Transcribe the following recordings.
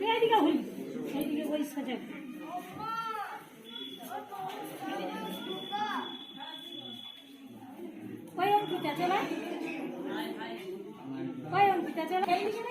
তুই এদিকে হলি এইদিকে ওই সাজা। ওই অঙ্কিতা চলা? ওই অঙ্কিতা চলা? এইদিকে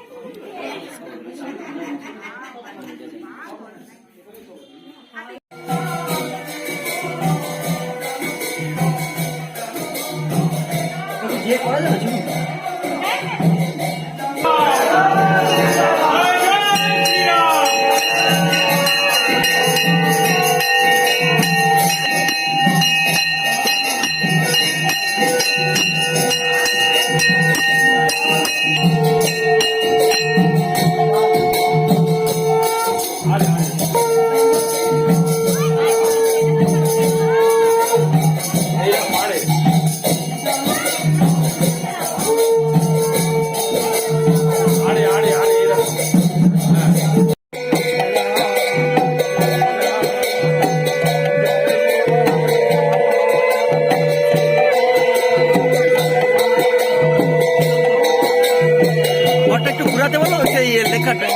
ঘরটা একটু ঘুরাতে বলো সেই লেখাটা।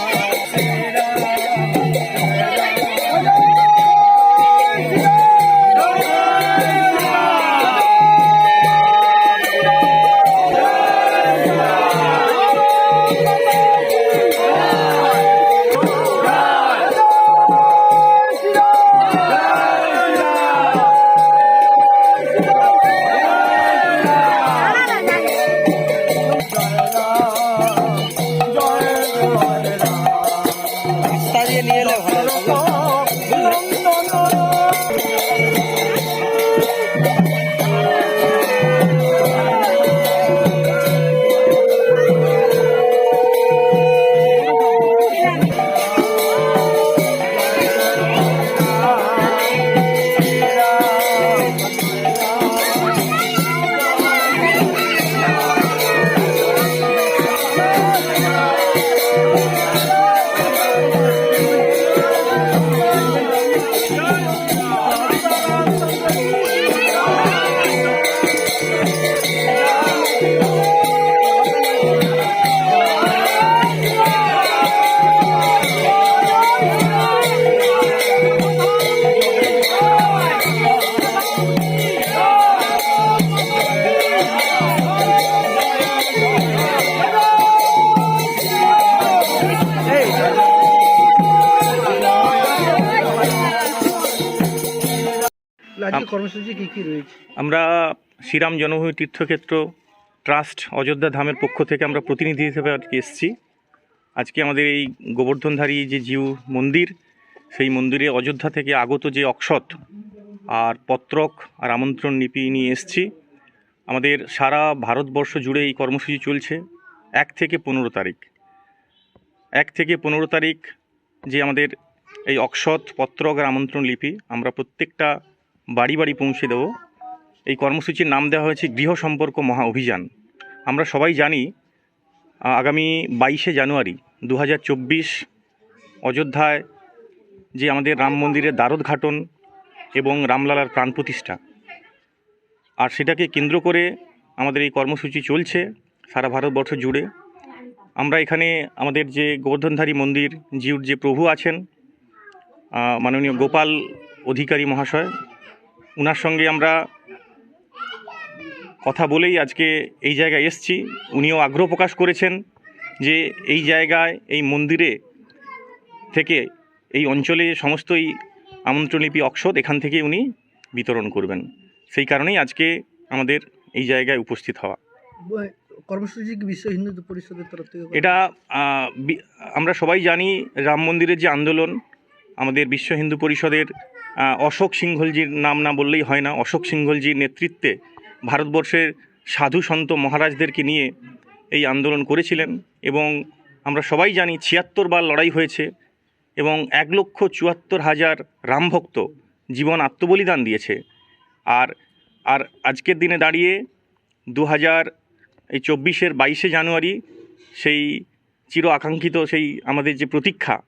Pero, pero, কর্মসূচি কি কি রয়েছে? আমরা শ্রীরাম জন্মভূমি তীর্থক্ষেত্র ট্রাস্ট অযোধ্যা ধামের পক্ষ থেকে আমরা প্রতিনিধি হিসেবে আজকে এসেছি। আজকে আমাদের এই গোবর্ধনধারী যে জিউ মন্দির সেই মন্দিরে অযোধ্যা থেকে আগত যে অক্ষত আর পত্রক আর আমন্ত্রণ লিপি নিয়ে এসেছি। আমাদের সারা ভারতবর্ষ জুড়ে এই কর্মসূচি চলছে এক থেকে পনেরো তারিখ। এক থেকে পনেরো তারিখ যে আমাদের এই অক্ষত পত্রক আর আমন্ত্রণ লিপি আমরা প্রত্যেকটা বাড়ি বাড়ি পৌঁছে দেবো। এই কর্মসূচির নাম দেওয়া হয়েছে গৃহ সম্পর্ক মহা অভিযান। আমরা সবাই জানি আগামী বাইশে জানুয়ারি দু হাজার চব্বিশ অযোধ্যায় যে আমাদের রাম মন্দিরের দ্বারোদ্ঘাটন এবং রামলালার প্রাণ প্রতিষ্ঠা। আর সেটাকে কেন্দ্র করে আমাদের এই কর্মসূচি চলছে সারা ভারতবর্ষ জুড়ে। আমরা এখানে আমাদের যে গোবর্ধনধারী মন্দির, জিউর যে প্রভু আছেন মাননীয় গোপাল অধিকারী মহাশয় ওনার সঙ্গে আমরা কথা বলেই আজকে এই জায়গায় এসছি। উনিও আগ্রহ প্রকাশ করেছেন যে এই জায়গায় এই মন্দিরে থেকে এই অঞ্চলে সমস্তই আমন্ত্রণলিপি অক্ষত এখান থেকে উনি বিতরণ করবেন। সেই কারণেই আজকে আমাদের এই জায়গায় উপস্থিত হওয়া। কর্মসূচি বিশ্ব হিন্দু পরিষদের তরফ থেকে এটা আমরা সবাই জানি রাম মন্দিরের যে আন্দোলন আমাদের বিশ্ব হিন্দু পরিষদের অশোক সিংহলজির নাম না বললেই হয় না। অশোক সিংহলজির নেতৃত্বে ভারতবর্ষের সাধু সন্ত মহারাজদেরকে নিয়ে এই আন্দোলন করেছিলেন এবং আমরা সবাই জানি ছিয়াত্তর বার লড়াই হয়েছে এবং এক লক্ষ চুয়াত্তর হাজার রামভক্ত জীবন আত্মবলিদান দিয়েছে। আর আর আজকের দিনে দাঁড়িয়ে দু হাজার এই চব্বিশের বাইশে জানুয়ারি সেই চির আকাঙ্ক্ষিত সেই আমাদের যে প্রতীক্ষা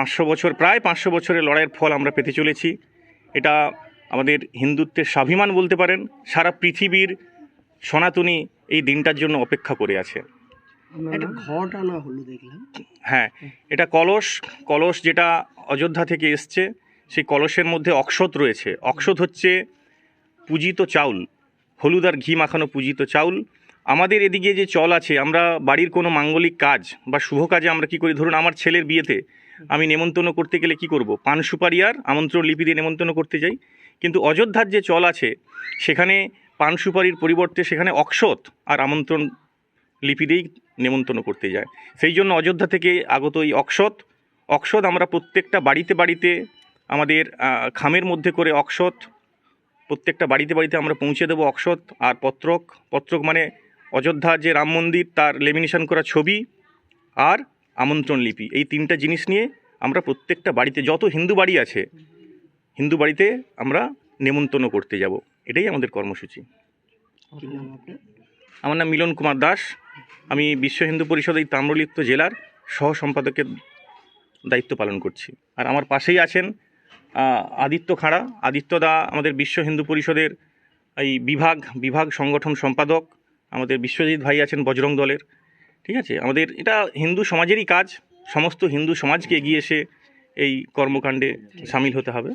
পাঁচশো বছর প্রায় পাঁচশো বছরের লড়াইয়ের ফল আমরা পেতে চলেছি। এটা আমাদের হিন্দুত্বের স্বাভিমান বলতে পারেন। সারা পৃথিবীর সনাতনী এই দিনটার জন্য অপেক্ষা করে আছে। ঘট আনা হলো দেখলাম। হ্যাঁ এটা কলস কলস যেটা অযোধ্যা থেকে এসছে সেই কলসের মধ্যে অক্ষত রয়েছে। অক্ষত হচ্ছে পূজিত চাউল। হলুদ আর ঘি মাখানো পূজিত চাউল। আমাদের এদিকে যে চল আছে আমরা বাড়ির কোনো মাঙ্গলিক কাজ বা শুভ কাজে আমরা কি করি? ধরুন আমার ছেলের বিয়েতে আমি নেমন্তন্ন করতে গেলে কি করব? পান সুপারি আর আমন্ত্রণ লিপি দিয়ে নেমন্তন্ন করতে যাই। কিন্তু অযোধ্যার যে চল আছে, সেখানে পান সুপারির পরিবর্তে সেখানে অক্ষত আর আমন্ত্রণ লিপি দিয়েই নেমন্তন্ন করতে যায়। সেই জন্য অযোধ্যা থেকে আগত এই অক্ষত অক্ষত আমরা প্রত্যেকটা বাড়িতে বাড়িতে আমাদের খামের মধ্যে করে অক্ষত, প্রত্যেকটা বাড়িতে বাড়িতে আমরা পৌঁছে দেবো অক্ষত আর পত্রক। পত্রক মানে অযোধ্যা যে রাম মন্দির, তার লেমিনেশন করা ছবি আর আমন্ত্রণ লিপি। এই তিনটা জিনিস নিয়ে আমরা প্রত্যেকটা বাড়িতে যত হিন্দু বাড়ি আছে হিন্দু বাড়িতে আমরা নেমন্তন্ন করতে যাব। এটাই আমাদের কর্মসূচি। আমার নাম মিলন কুমার দাস। আমি বিশ্ব হিন্দু পরিষদ এই তাম্রলিপ্ত জেলার সহ সম্পাদকের দায়িত্ব পালন করছি। আর আমার পাশেই আছেন আদিত্য খাঁড়া। আদিত্য দা আমাদের বিশ্ব হিন্দু পরিষদের এই বিভাগ বিভাগ সংগঠন সম্পাদক। আমাদের বিশ্বজিৎ ভাই আছেন বজরং দলের। ঠিক আছে? আমাদের এটা হিন্দু সমাজেরই কাজ। সমস্ত হিন্দু সমাজকে এগিয়ে এসে এই কর্মকাণ্ডে সামিল হতে হবে।